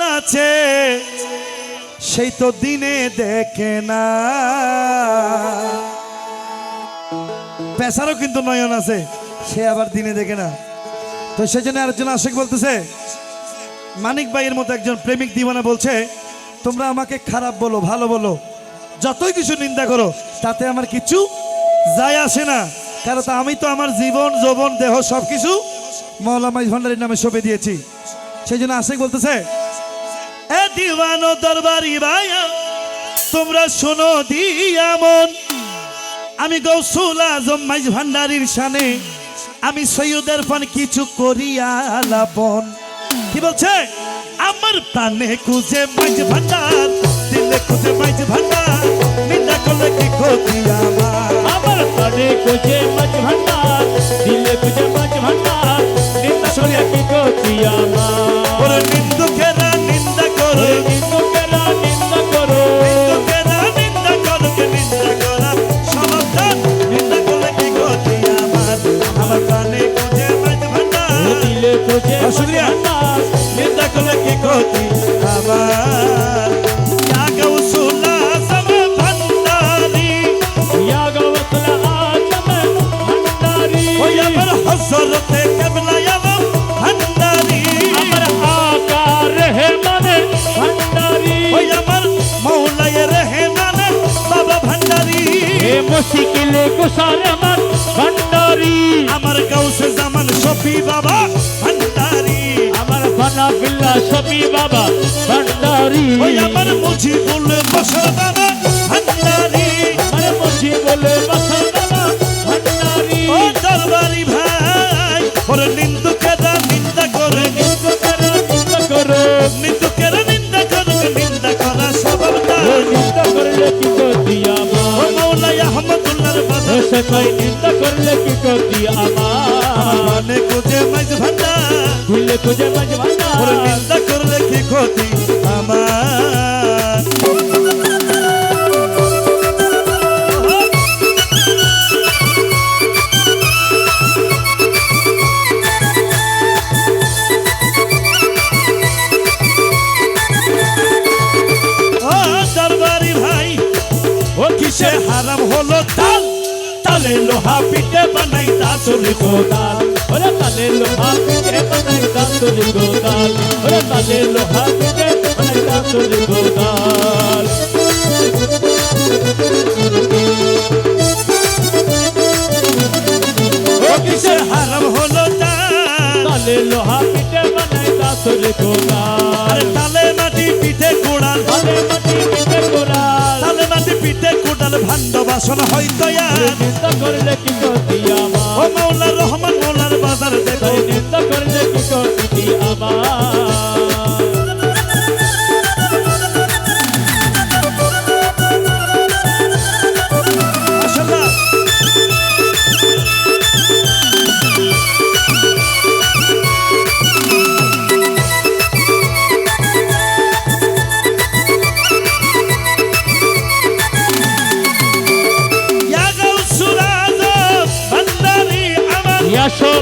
আছে, সেই তো দিনে দেখে না। পেশারও কিন্তু নয়ন আছে, সে আবার দিনে দেখে না। তো সেজন্য আরেকজন আশেক বলতেছে, মানিক ভাইয়ের মতো একজন প্রেমিক দিওয়ানা বলছে, তোমরা আমাকে খারাপ বলো, ভালো বলো। যতই কিছু নিন্দা করো, তাতে আমার কিছু যায় আসে না। কারণ আমি তো আমার জীবন, যৌবন, দেহ সব কিছু মৌলামাই ভান্ডারির নামে সঁপে দিয়েছি। সেই জন্য আশেক বলতেছে এ দিওয়ানো দরবারি ভাইয়া তোমরা শোনো দিয়া মন আমি গৌসুল আজম মাইজ ভান্ডারির শানে আমি সৈয়দের পান কিছু করিয়া লাপন কি বলছে? আমার প্রাণে খুঁজে মাইজ ভান্ডার দিলে খুঁজে মাইজ ভান্ডার নিন্দা করলে কি ক্ষতি আমার? আমার প্রাণে খুঁজে মাছ ভান্ডার দিলে খুঁজে মাছ ভান্ডার নিন্দা করে কি গতি আমার? ওরে দিলে খুঁজে আর মাছ শুক্রিয়া। ভান্ডার নিন্দা করলে কি ক্ষতি? আমার ইয়া গৌসুলা সবে ভান্ডারি। ইয়া গওসলা আজম ভান্ডারি। ওই আমার হসরতে কেবলা আলম ভান্ডারি। আমার আকার হে মানে ভান্ডারি। ওই আমার মৌলায় রহমানে বাবা ভান্ডারি। হে মুশকিলে কুসার আমার ভান্ডারি। আমার বানা বিল্লা সবি বাবা ভান্ডারি। ওই আমার মুজিবুল বসর বাবা ভান্ডারি। আমার মুছি বলে বাসা বাবা ভান্ডারি। ও দরবারি ভাই ওরে নিন্দুকেরা নিন্দা করে। নিন্দুকেরা নিন্দা করো। নিন্দুকেরা নিন্দা করে নিন্দা করা স্বভাব নিন্দা করলে কি ও আমার? মৌলাই আহমদুল্লাহর বাজার সে কই নিন্দা করলে কি গতি আমার? মানে খুঁজে মাইজ ভান্ডার। খুললে খুঁজে মাঝ ওরে নিন্দা করলে কি ক্ষতি আমার? কিসে হারাম হলো তাল? তালে লোহা পিঠে বানাই তা চলে গোদাল ওরে তালে লোহা বানাই দাঁতুলি গোদাল। ওরে তালে লোহা পিঠে বানাই দাঁতুলি গোদাল। ও কিসে হারাম হলো তাল লোহা পিঠে বানাই দাঁতুলি গোদাল। তালে মাটি পিঠে কোড়াল, তালে মাটি পিঠে গোড়াল তালে মাটি পিঠে কোড়াল ভাণ্ড বাসন হয়তো ওরে নিন্দা করলে কি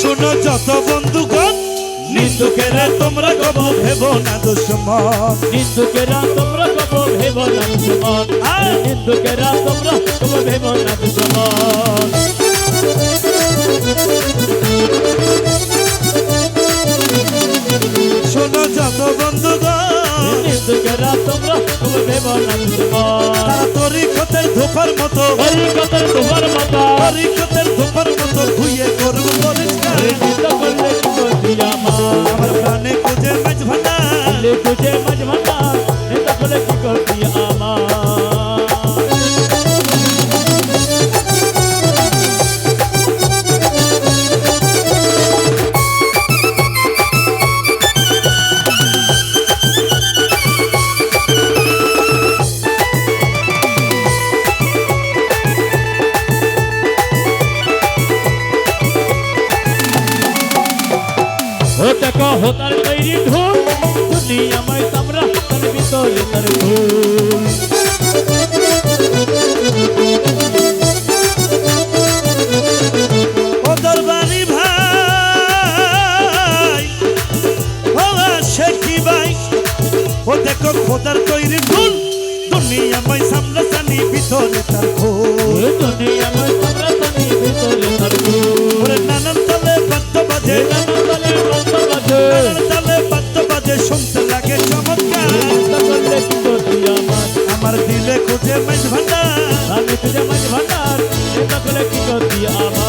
শোনো যত বন্ধুগণ নিন্দুকেরা তোমরা গব ভেব না দুশ্মন। নিন্দুকেরা তোমরা কব ভেব না দুশ্মন। আরে নিন্দুকেরা তোমরা কব ভেব না দুশ্মন। শোনো যত বন্ধুগণ নিন্দুকেরা তোমরা কব ভেব না দুশ্মন। তারা তরিকতের ধোপার মতো। হরিকতের তোমার মাতা। তরিকতের ধোপার মতো প্রাণে খুঁজে মাঝ ভান্ডার খুঁজে হতে ক হতার তৈরি ঢোল তুমি আমায় তামরা তার ভিতরে তার ঢোল খোদার তৈরি ভুল দুনিয়া মাই সামলাসানি ভিতরে তার খোল দুনিয়া মাই নকলে কি গতি আমার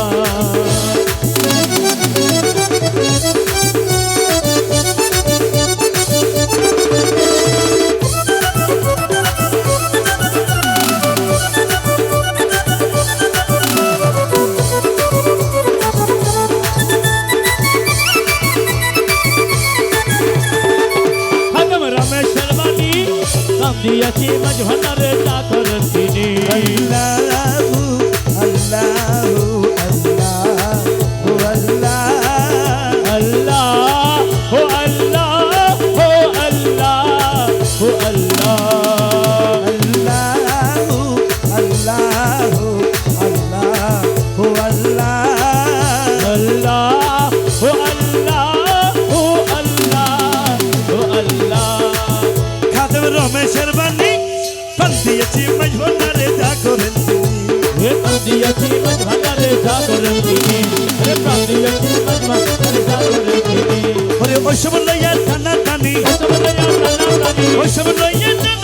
ওই সব লইয়া টানা টানি। ওই সব লইয়া টানা।